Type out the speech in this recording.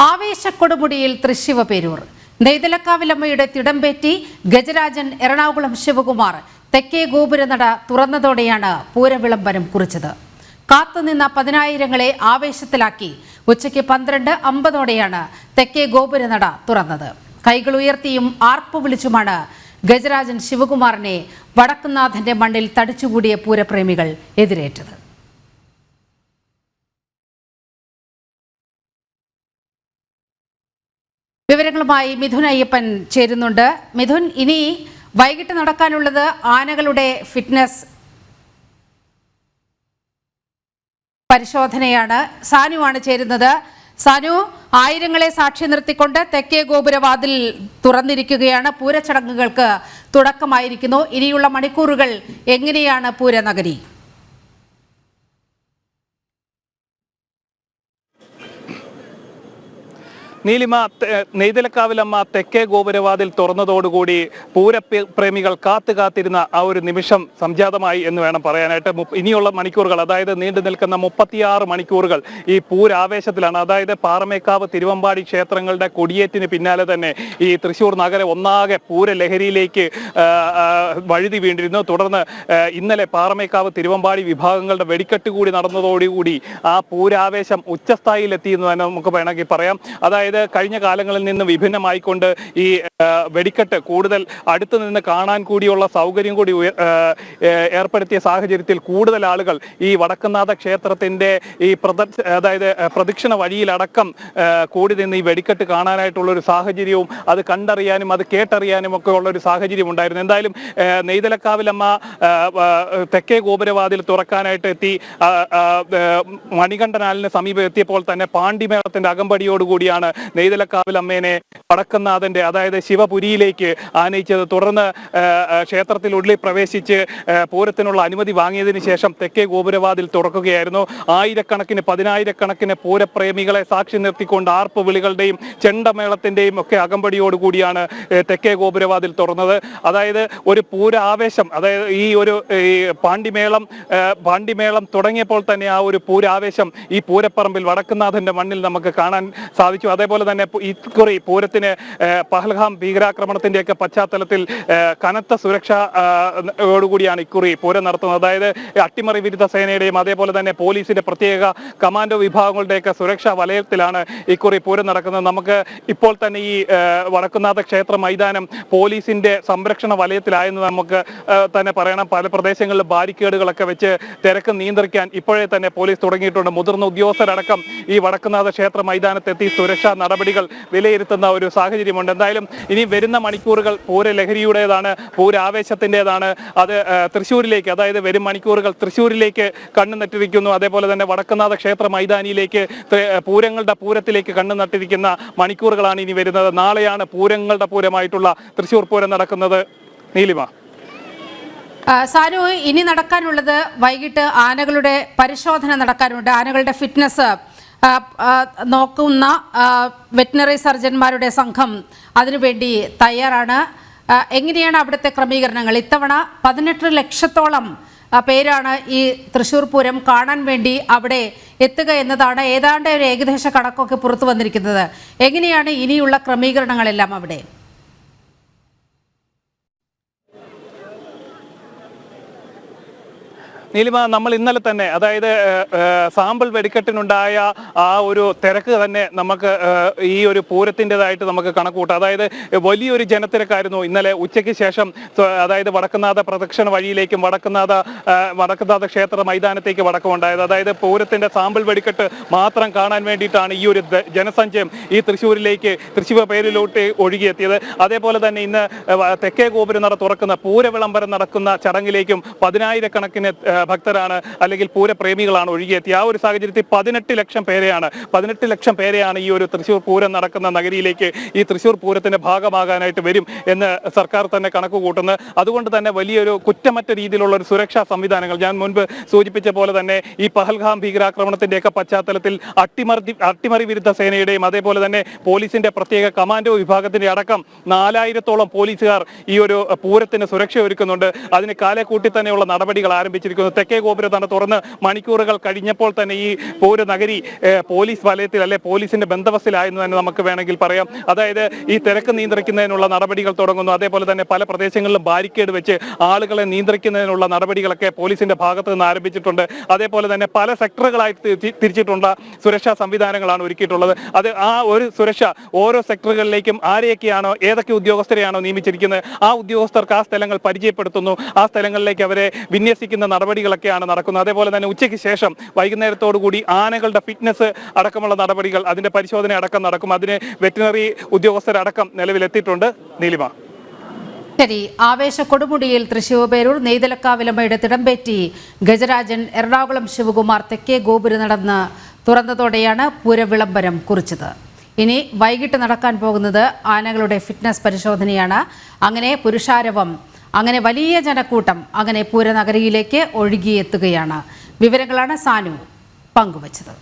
ആവേശക്കൊടുമുടിയിൽ തൃശിവ പേരൂർ. നെയ്തലക്കാവിലമ്മയുടെ തിടമ്പേറ്റി ഗജരാജൻ എറണാകുളം ശിവകുമാർ. തെക്കേ ഗോപുരനട തുറന്നതോടെയാണ് പൂരവിളംബരം കുറിച്ചത്. കാത്തുനിന്ന പതിനായിരങ്ങളെ ആവേശത്തിലാക്കി. ഉച്ചയ്ക്ക് പന്ത്രണ്ട് അമ്പതോടെയാണ് തെക്കേ ഗോപുരനട തുറന്നത്. കൈകൾ ഉയർത്തിയും ആർപ്പു വിളിച്ചുമാണ് ഗജരാജൻ ശിവകുമാറിനെ വടക്കുന്നാഥന്റെ മണ്ണിൽ തടിച്ചുകൂടിയ പൂരപ്രേമികൾ എതിരേറ്റത്. വിവരങ്ങളുമായി മിഥുൻ അയ്യപ്പൻ ചേരുന്നുണ്ട്. മിഥുൻ ഇനി വൈകിട്ട് നടക്കാനുള്ളത് ആനകളുടെ ഫിറ്റ്നസ് പരിശോധനയാണ്. സാനുവാണ് ചേരുന്നത്. സാനു ആയിരങ്ങളെ സാക്ഷി നിർത്തിക്കൊണ്ട് തെക്കേ ഗോപുരവാതിൽ തുറന്നിരിക്കുകയാണ്. പൂരച്ചടങ്ങുകൾക്ക് തുടക്കമായിരിക്കുന്നു. ഇനിയുള്ള മണിക്കൂറുകൾ എങ്ങനെയാണ് പൂരനഗരി? നീലിമ നെയ്തലക്കാവിലമ്മ തെക്കേ ഗോപുരവാതിൽ തുറന്നതോടുകൂടി പൂരപ്രേമികൾ കാത്തു കാത്തിരുന്ന ആ ഒരു നിമിഷം സംജാതമായി എന്ന് വേണം പറയാനായിട്ട്. ഇനിയുള്ള മണിക്കൂറുകൾ അതായത് നീണ്ടു നിൽക്കുന്ന മുപ്പത്തിയാറ് മണിക്കൂറുകൾ ഈ പൂരാവേശത്തിലാണ്. അതായത് പാറമേക്കാവ് തിരുവമ്പാടി ക്ഷേത്രങ്ങളുടെ കൊടിയേറ്റിന് പിന്നാലെ തന്നെ ഈ തൃശ്ശൂർ നഗരം ഒന്നാകെ പൂരലഹരിയിലേക്ക് വഴുതി വീണ്ടിരുന്നു തുടർന്ന് ഇന്നലെ പാറമേക്കാവ് തിരുവമ്പാടി വിഭാഗങ്ങളുടെ വെടിക്കെട്ട് കൂടി നടന്നതോടുകൂടി ആ പൂരാവേശം ഉച്ചസ്ഥായിലെത്തി എന്ന് തന്നെ നമുക്ക് വേണമെങ്കിൽ പറയാം. അതായത് കഴിഞ്ഞ കാലങ്ങളിൽ നിന്ന് വിഭിന്നമായിക്കൊണ്ട് ഈ വെടിക്കെട്ട് കൂടുതൽ അടുത്തു നിന്ന് കാണാൻ കൂടിയുള്ള സൗകര്യം കൂടി ഏർപ്പെടുത്തിയ സാഹചര്യത്തിൽ കൂടുതൽ ആളുകൾ ഈ വടക്കുന്നാഥ ക്ഷേത്രത്തിന്റെ ഈ അതായത് പ്രദക്ഷിണ വഴിയിലടക്കം കൂടി നിന്ന് ഈ വെടിക്കെട്ട് കാണാനായിട്ടുള്ള ഒരു സാഹചര്യവും അത് കണ്ടറിയാനും അത് കേട്ടറിയാനും ഒക്കെ ഉള്ള ഒരു സാഹചര്യം ഉണ്ടായിരുന്നു. എന്തായാലും നെയ്തലക്കാവിലമ്മ തെക്കേ ഗോപുരവാതിൽ തുറക്കാനായിട്ട് എത്തി മണികണ്ഠനാലിന് സമീപം എത്തിയപ്പോൾ തന്നെ പാണ്ടിമേളത്തിന്റെ അകമ്പടിയോടുകൂടിയാണ് നെയ്തലക്കാവിലമ്മേനെ വടക്കനാഥന്റെ അതായത് ശിവപുരിയിലേക്ക് ആനയിച്ചത്. തുടർന്ന് ക്ഷേത്രത്തിനുള്ളിൽ പ്രവേശിച്ച് പൂരത്തിനുള്ള അനുമതി വാങ്ങിയതിന് ശേഷം തെക്കേ ഗോപുരവാതിൽ തുറക്കുകയായിരുന്നു. ആയിരക്കണക്കിന് പതിനായിരക്കണക്കിന് പൂരപ്രേമികളെ സാക്ഷി നിർത്തിക്കൊണ്ട് ആർപ്പ് വിളികളുടെയും ചെണ്ടമേളത്തിന്റെയും ഒക്കെ അകമ്പടിയോടുകൂടിയാണ് തെക്കേ ഗോപുരവാതിൽ തുറന്നത്. അതായത് ഒരു പൂര ആവേശം അതായത് ഈ ഒരു പാണ്ടിമേളം പാണ്ടിമേളം തുടങ്ങിയപ്പോൾ തന്നെ ആ ഒരു പൂരാവേശം ഈ പൂരപ്പറമ്പിൽ വടക്കുന്നാഥന്റെ മണ്ണിൽ നമുക്ക് കാണാൻ സാധിച്ചു. അതേപോലെ തന്നെ ഇക്കുറി പൂരത്തിന് പഹൽഗാം ഭീകരാക്രമണത്തിന്റെയൊക്കെ പശ്ചാത്തലത്തിൽ കനത്ത സുരക്ഷ ആ, യോടുകൂടിയാണ് ഇക്കുറി പൂരം നടത്തുന്നത്. അതായത് അട്ടിമറി വിരുദ്ധ സേനയുടെയും അതേപോലെ തന്നെ പോലീസിന്റെ പ്രത്യേക കമാൻഡോ വിഭാഗങ്ങളുടെയൊക്കെ സുരക്ഷാ വലയത്തിലാണ് ഇക്കുറി പൂരം നടക്കുന്നത്. നമുക്ക് ഇപ്പോൾ തന്നെ ഈ വടക്കുന്നാഥ ക്ഷേത്ര മൈതാനം പോലീസിന്റെ സംരക്ഷണ വലയത്തിലായെന്ന് നമുക്ക് തന്നെ പറയണം. പല പ്രദേശങ്ങളിൽ ബാരിക്കേഡുകളൊക്കെ വെച്ച് തിരക്ക് നിയന്ത്രിക്കാൻ ഇപ്പോഴേ തന്നെ പോലീസ് തുടങ്ങിയിട്ടുണ്ട്. മുതിർന്ന ഉദ്യോഗസ്ഥരടക്കം ഈ വടക്കുന്നാഥ ക്ഷേത്ര മൈതാനത്തെത്തി സുരക്ഷാ നടപടികൾ വിലയിരുത്തുന്ന ഒരു സാഹചര്യമുണ്ട്. എന്തായാലും ഇനി വരുന്ന മണിക്കൂറുകൾ പൂര ലഹരിയുടേതാണ് പൂരാവേശത്തിന്റെതാണ് അത് തൃശ്ശൂരിലേക്ക് അതായത് വരും മണിക്കൂറുകൾ തൃശ്ശൂരിലേക്ക് കണ്ണു നട്ടിരിക്കുന്നു. അതേപോലെ തന്നെ വടക്കുന്നാഥ ക്ഷേത്ര മൈതാനിയിലേക്ക് പൂരങ്ങളുടെ പൂരത്തിലേക്ക് കണ്ണു നട്ടിരിക്കുന്ന മണിക്കൂറുകളാണ് ഇനി വരുന്നത്. നാളെയാണ് പൂരങ്ങളുടെ പൂരമായിട്ടുള്ള തൃശ്ശൂർ പൂരം നടക്കുന്നത്. നീലിമ. സാനു ഇനി നടക്കാനുള്ളത് വൈകിട്ട് ആനകളുടെ പരിശോധന നടക്കാനുണ്ട്. ആനകളുടെ ഫിറ്റ്നസ് നോക്കുന്ന വെറ്റിനറി സർജന്മാരുടെ സംഘം അതിനുവേണ്ടി തയ്യാറാണ്. എങ്ങനെയാണ് അവിടുത്തെ ക്രമീകരണങ്ങൾ? ഇത്തവണ പതിനെട്ട് ലക്ഷത്തോളം പേരാണ് ഈ തൃശ്ശൂർ പൂരം കാണാൻ വേണ്ടി അവിടെ എത്തുക എന്നതാണ് ഏതാണ്ട് ഒരു ഏകദേശ കണക്കൊക്കെ പുറത്തു വന്നിരിക്കുന്നത്. എങ്ങനെയാണ് ഇനിയുള്ള ക്രമീകരണങ്ങളെല്ലാം അവിടെ? നീലിമ നമ്മൾ ഇന്നലെ തന്നെ അതായത് സാമ്പിൾ വെടിക്കെട്ടിനുണ്ടായ ആ ഒരു തിരക്ക് തന്നെ നമുക്ക് ഈ ഒരു പൂരത്തിന്റെതായിട്ട് നമുക്ക് കണക്കൂട്ടാം അതായത് വലിയൊരു ജനത്തിരക്കായിരുന്നു ഇന്നലെ. ഉച്ചയ്ക്ക് ശേഷം അതായത് വടക്കുന്നാഥ പ്രദക്ഷിണ വഴിയിലേക്കും വടക്കുന്നാഥ വടക്കുന്നാഥ ക്ഷേത്ര മൈതാനത്തേക്ക് വടക്കമുണ്ടായത്. അതായത് പൂരത്തിന്റെ സാമ്പിൾ വെടിക്കെട്ട് മാത്രം കാണാൻ വേണ്ടിയിട്ടാണ് ഈ ഒരു ജനസഞ്ചയം ഈ തൃശ്ശൂരിലേക്ക് തൃശ്ശൂർ പേരിലോട്ട് ഒഴുകിയെത്തിയത്. അതേപോലെ തന്നെ ഇന്ന് തെക്കേ ഗോപുരം നട തുറക്കുന്ന പൂരവിളംബരം നടക്കുന്ന ചടങ്ങിലേക്കും പതിനായിരക്കണക്കിന് ഭക്തരാണ് അല്ലെങ്കിൽ പൂരപ്രേമികളാണ് ഒഴുകിയെത്തിയ. ആ ഒരു സാഹചര്യത്തിൽ പതിനെട്ട് ലക്ഷം പേരെയാണ് പതിനെട്ട് ലക്ഷം പേരെയാണ് ഈ ഒരു തൃശ്ശൂർ പൂരം നടക്കുന്ന നഗരിയിലേക്ക് ഈ തൃശ്ശൂർ പൂരത്തിന്റെ ഭാഗമാകാനായിട്ട് വരും എന്ന് സർക്കാർ തന്നെ കണക്ക് കൂട്ടുന്നത് അതുകൊണ്ട് തന്നെ വലിയൊരു കുറ്റമറ്റ രീതിയിലുള്ള ഒരു സുരക്ഷാ സംവിധാനങ്ങൾ ഞാൻ മുൻപ് സൂചിപ്പിച്ച പോലെ തന്നെ ഈ പഹൽഗാം ഭീകരാക്രമണത്തിന്റെയൊക്കെ പശ്ചാത്തലത്തിൽ അട്ടിമറി അട്ടിമറി വിരുദ്ധ സേനയുടെയും അതേപോലെ തന്നെ പോലീസിന്റെ പ്രത്യേക കമാൻഡോ വിഭാഗത്തിന്റെ അടക്കം നാലായിരത്തോളം പോലീസുകാർ ഈ ഒരു പൂരത്തിന് സുരക്ഷ ഒരുക്കുന്നുണ്ട് അതിന് കാലെ കൂട്ടി തന്നെയുള്ള നടപടികൾ ആരംഭിച്ചിരിക്കുന്നു. തെക്കേ ഗോപുരത്താണ് തുറന്ന് മണിക്കൂറുകൾ കഴിഞ്ഞപ്പോൾ തന്നെ ഈ പൂര നഗരി പോലീസ് വലയത്തിൽ അല്ലെ പോലീസിന്റെ ബന്ധവസ്സിലായെന്ന് തന്നെ നമുക്ക് വേണമെങ്കിൽ പറയാം. അതായത് ഈ തിരക്ക് നിയന്ത്രിക്കുന്നതിനുള്ള നടപടികൾ തുടങ്ങുന്നു. അതേപോലെ തന്നെ പല പ്രദേശങ്ങളിലും ബാരിക്കേഡ് വെച്ച് ആളുകളെ നിയന്ത്രിക്കുന്നതിനുള്ള നടപടികളൊക്കെ പോലീസിന്റെ ഭാഗത്ത് നിന്ന് ആരംഭിച്ചിട്ടുണ്ട്. അതേപോലെ തന്നെ പല സെക്ടറുകളായി തിരിച്ചിട്ടുള്ള സുരക്ഷാ സംവിധാനങ്ങളാണ് ഒരുക്കിയിട്ടുള്ളത്. അത് ആ ഒരു സുരക്ഷ ഓരോ സെക്ടറുകളിലേക്കും ആരെയൊക്കെയാണോ ഏതൊക്കെ ഉദ്യോഗസ്ഥരെയാണോ നിയമിച്ചിരിക്കുന്നത് ആ ഉദ്യോഗസ്ഥർക്ക് ആ സ്ഥലങ്ങൾ പരിചയപ്പെടുത്തുന്നു. ആ സ്ഥലങ്ങളിലേക്ക് അവരെ വിന്യസിക്കുന്ന നടപടികളൊക്കെയാണ് നടക്കുന്നത്. അതേപോലെ തന്നെ ഉച്ചയ്ക്ക് ശേഷം വൈകുന്നേരത്തോടുകൂടി ആനകളുടെ ഫിറ്റ്നസ് അടക്കമുള്ള നടപടികൾ അതിന്റെ പരിശോധന അടക്കം നടക്കും. അതിന് വെറ്റിനറി ഉദ്യോഗസ്ഥരടക്കം നിലവിലെത്തിയിട്ടുണ്ട്. നീലിമ. ശരി. ആവേശ കൊടുമുടിയിൽ തൃശൂർ പേരൂർ നെയ്തലക്കാവിലമ്മയുടെ തിടമ്പേറ്റി ഗജരാജൻ എറണാകുളം ശിവകുമാർ തെക്കേ ഗോപുര നടന്ന് തുറന്നതോടെയാണ് പൂരവിളംബരം കുറിച്ചത്. ഇനി വൈകിട്ട് നടക്കാൻ പോകുന്നത് ആനകളുടെ ഫിറ്റ്നസ് പരിശോധനയാണ്. അങ്ങനെ പുരുഷാരവം അങ്ങനെ വലിയ ജനക്കൂട്ടം അങ്ങനെ പൂരനഗരിയിലേക്ക് ഒഴുകിയെത്തുകയാണ്. വിവരങ്ങളാണ് സാനു പങ്കുവച്ചത്.